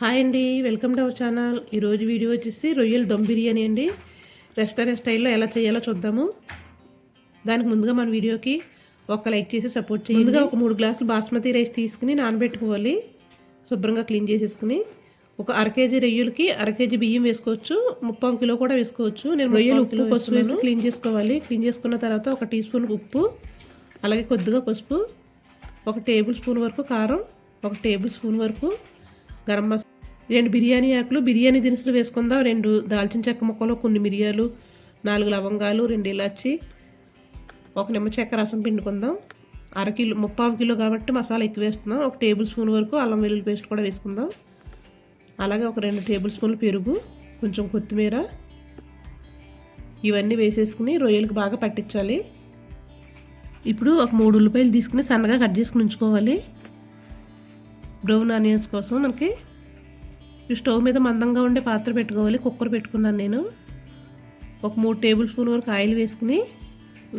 Hi అండి welcome to our channel. ఈరోజు video వచ్చేసి రొయ్యల దమ్ బిర్యానీ అండి. రెస్టారెంట్ స్టైల్లో ఎలా చేయాలో చూద్దాము. దానికి ముందుగా మన వీడియోకి ఒక లైక్ చేసి సపోర్ట్ చేయండి. ముందుగా ఒక మూడు గ్లాసులు బాస్మతి రైస్ తీసుకుని నానబెట్టుకోవాలి. శుభ్రంగా క్లీన్ చేసేసుకుని ఒక అర కేజీ రొయ్యలకి అర కేజీ బియ్యం వేసుకోవచ్చు. ముప్పావు కిలో కూడా వేసుకోవచ్చు. నేను రొయ్యలు ఉప్పు పసుపు వేసి క్లీన్ చేసుకోవాలి. క్లీన్ చేసుకున్న తర్వాత ఒక టీ స్పూన్ ఉప్పు అలాగే కొద్దిగా పసుపు ఒక టేబుల్ స్పూన్ వరకు కారం ఒక టేబుల్ స్పూన్ వరకు గరం మసాలా రెండు బిర్యానీ ఆకులు బిర్యానీ దినుసులు వేసుకుందాం. రెండు దాల్చిన చెక్క ముక్కలు కొన్ని మిరియాలు నాలుగు లవంగాలు రెండు ఇలాచి ఒక నిమ్మ చెక్క రసం పిండుకుందాం. అర కిలో ముప్పావు కిలో కాబట్టి మసాలా ఎక్కువ వేస్తున్నాం. ఒక టేబుల్ స్పూన్ వరకు అల్లం వెల్లుల్లి పేస్ట్ కూడా వేసుకుందాం. అలాగే ఒక రెండు టేబుల్ స్పూన్లు పెరుగు కొంచెం కొత్తిమీర. ఇవన్నీ వేసేసుకుని రొయ్యలకు బాగా పట్టించాలి. ఇప్పుడు ఒక మూడు ఉల్లిపాయలు తీసుకుని సన్నగా కట్ చేసుకుని ఉంచుకోవాలి. బ్రౌన్ ఆనియన్స్ కోసం మనకి ఈ స్టవ్ మీద మందంగా ఉండే పాత్ర పెట్టుకోవాలి. కుక్కర్ పెట్టుకున్నాను నేను. ఒక మూడు టేబుల్ స్పూన్ వరకు ఆయిల్ వేసుకుని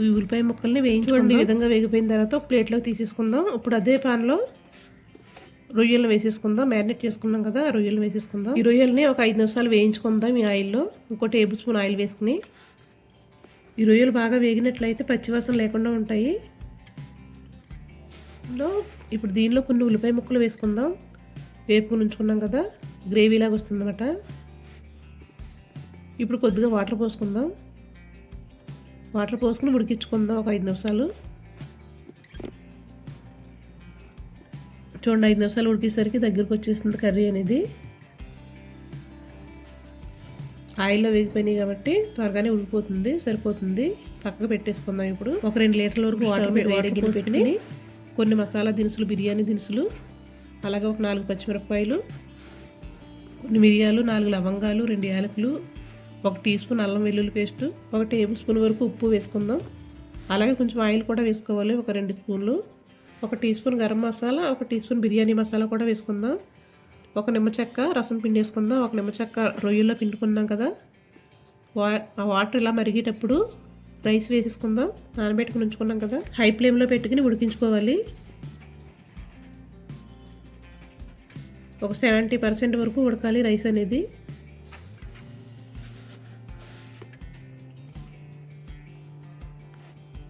ఈ ఉల్లిపాయ ముక్కల్ని వేయించుకోండి ఈ విధంగా వేగిపోయిన తర్వాత ఒక ప్లేట్లోకి తీసేసుకుందాం. ఇప్పుడు అదే పాన్లో రొయ్యలు వేసేసుకుందాం. మ్యారినేట్ చేసుకున్నాం కదా రొయ్యలు వేసేసుకుందాం. ఈ రొయ్యల్ని ఒక ఐదు నిమిషాలు వేయించుకుందాం ఈ ఆయిల్లో. ఇంకో టేబుల్ స్పూన్ ఆయిల్ వేసుకుని ఈ రొయ్యలు బాగా వేగినట్లయితే పచ్చివాసన లేకుండా ఉంటాయి. ఇప్పుడు దీనిలో కొన్ని ఉల్లిపాయ ముక్కలు వేసుకుందాం. వేపుకుని ఉంచుకున్నాం కదా. గ్రేవీలాగా వస్తుందన్నమాట. ఇప్పుడు కొద్దిగా వాటర్ పోసుకుందాం. వాటర్ పోసుకుని ఉడికించుకుందాం ఒక ఐదు నిమిషాలు. చూడండి ఐదు నిమిషాలు ఉడికేసరికి దగ్గరకు వచ్చేస్తుంది కర్రీ అనేది. ఆయిల్లో వేగిపోయినాయి కాబట్టి త్వరగానే ఉడికిపోతుంది సరిపోతుంది. పక్కకు పెట్టేసుకుందాం ఇప్పుడు. ఒక రెండు లీటర్ల వరకు వాటర్ వేడి పోసుకుని కొన్ని మసాలా దినుసులు బిర్యానీ దినుసులు అలాగే ఒక నాలుగు పచ్చిమిరపకాయలు కొన్ని మిరియాలు నాలుగు లవంగాలు రెండు యాలకులు ఒక టీ స్పూన్ అల్లం వెల్లుల్లి పేస్ట్ ఒక టేబుల్ స్పూన్ వరకు ఉప్పు వేసుకుందాం. అలాగే కొంచెం ఆయిల్ కూడా వేసుకోవాలి ఒక రెండు స్పూన్లు. ఒక టీ స్పూన్ గరం మసాలా ఒక టీ స్పూన్ బిర్యానీ మసాలా కూడా వేసుకుందాం. ఒక నిమ్మ చెక్క రసం పిండి వేసుకుందాం. ఒక నిమ్మ చెక్క రొయ్యల్లో పిండుకున్నాం కదా. వా ఆ వాటర్ ఇలా మరిగేటప్పుడు రైస్ వేసేసుకుందాం. నానబెట్టుకుని ఉంచుకున్నాం కదా. హై ఫ్లేమ్లో పెట్టుకుని ఉడికించుకోవాలి. ఒక సెవెంటీ పర్సెంట్ వరకు ఉడకాలి రైస్ అనేది.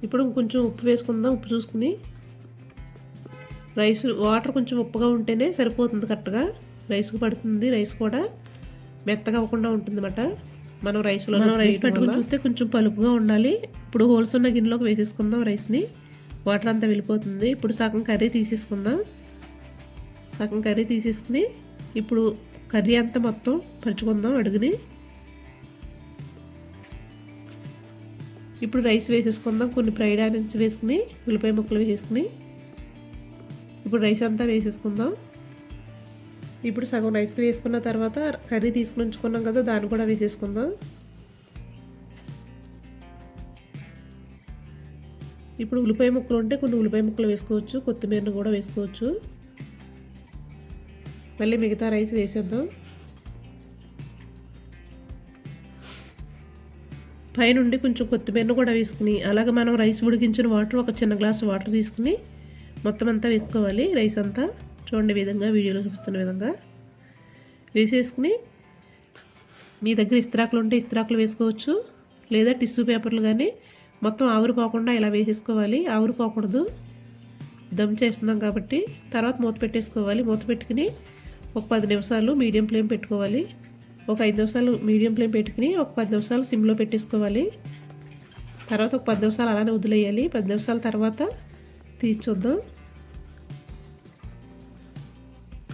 ఇప్పుడు కొంచెం ఉప్పు వేసుకుందాం ఉప్పు చూసుకుని. రైస్ వాటర్ కొంచెం ఉప్పుగా ఉంటేనే సరిపోతుంది కరెక్ట్గా. రైస్కి పడుతుంది రైస్ కూడా మెత్తగా అవ్వకుండా ఉంటుందన్నమాట. మనం రైస్లో మనం రైస్ పెట్టుకుని చూస్తే కొంచెం పలుపుగా ఉండాలి. ఇప్పుడు హోల్స్ ఉన్న గిన్నెలోకి వేసేసుకుందాం రైస్ని. వాటర్ అంతా వెళ్ళిపోతుంది. ఇప్పుడు సగం కర్రీ తీసేసుకుందాం. సగం కర్రీ తీసేసుకుని ఇప్పుడు కర్రీ అంతా మొత్తం పరుచుకుందాం అడుగుని. ఇప్పుడు రైస్ వేసేసుకుందాం కొన్ని ఫ్రైడ్ ఆనియన్స్ వేసుకుని ఉల్లిపాయ ముక్కలు వేసేసుకుని. ఇప్పుడు రైస్ అంతా వేసేసుకుందాం. ఇప్పుడు సగం రైస్ వేసుకున్న తర్వాత కర్రీ తీసుకుని ఉంచుకున్నాం కదా దాన్ని కూడా వేసేసుకుందాం. ఇప్పుడు ఉల్లిపాయ ముక్కలు ఉంటే కొన్ని ఉల్లిపాయ ముక్కలు వేసుకోవచ్చు కొత్తిమీరను కూడా వేసుకోవచ్చు. మళ్ళీ మిగతా రైస్ వేసేద్దాం. పైనుండి కొంచెం కొత్తిమీరను కూడా వేసుకుని అలాగే మనం రైస్ ఉడికించిన వాటర్ ఒక చిన్న గ్లాస్ వాటర్ తీసుకుని మొత్తం అంతా వేసుకోవాలి. రైస్ అంతా చూడండి విధంగా వీడియోలో చూపిస్తున్న విధంగా. వేసేసుకుని మీ దగ్గర ఇస్త్రాకులు ఉంటే ఇస్త్రాకులు వేసుకోవచ్చు. లేదా టిష్యూ పేపర్లు కానీ మొత్తం ఆవిరిపోకుండా ఇలా వేసేసుకోవాలి. ఆవిరిపోకూడదు దమ్ చేస్తున్నాం కాబట్టి తర్వాత మూత పెట్టేసుకోవాలి. మూత పెట్టుకుని ఒక పది నిమిషాలు మీడియం ఫ్లేమ్ పెట్టుకోవాలి. ఒక ఐదు నిమిషాలు మీడియం ఫ్లేమ్ పెట్టుకుని ఒక పది నిమిషాలు సిమ్లో పెట్టేసుకోవాలి. తర్వాత ఒక పది నిమిషాలు అలానే వదిలేయాలి. పది నిమిషాల తర్వాత తీర్చొద్దాం.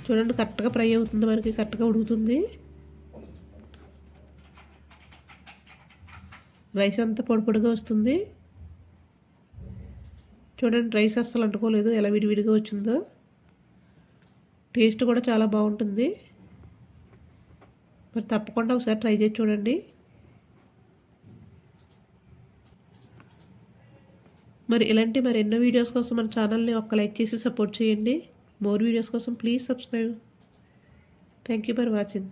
చూడండి కరెక్ట్గా ఫ్రై అవుతుంది మనకి కరెక్ట్గా ఉడుకుతుంది. రైస్ అంతా పొడిపొడిగా వస్తుంది. చూడండి రైస్ అస్సలు అంటుకోలేదు ఎలా విడివిడిగా వచ్చిందో. టేస్ట్ కూడా చాలా బాగుంటుంది. మరి తప్పకుండా ఒకసారి ట్రై చేసి చూడండి. మరి ఇలాంటి మరి ఎన్నో వీడియోస్ కోసం మన ఛానల్ని ఒక లైక్ చేసి సపోర్ట్ చేయండి. మోర్ వీడియోస్ కోసం please subscribe. Thank you for watching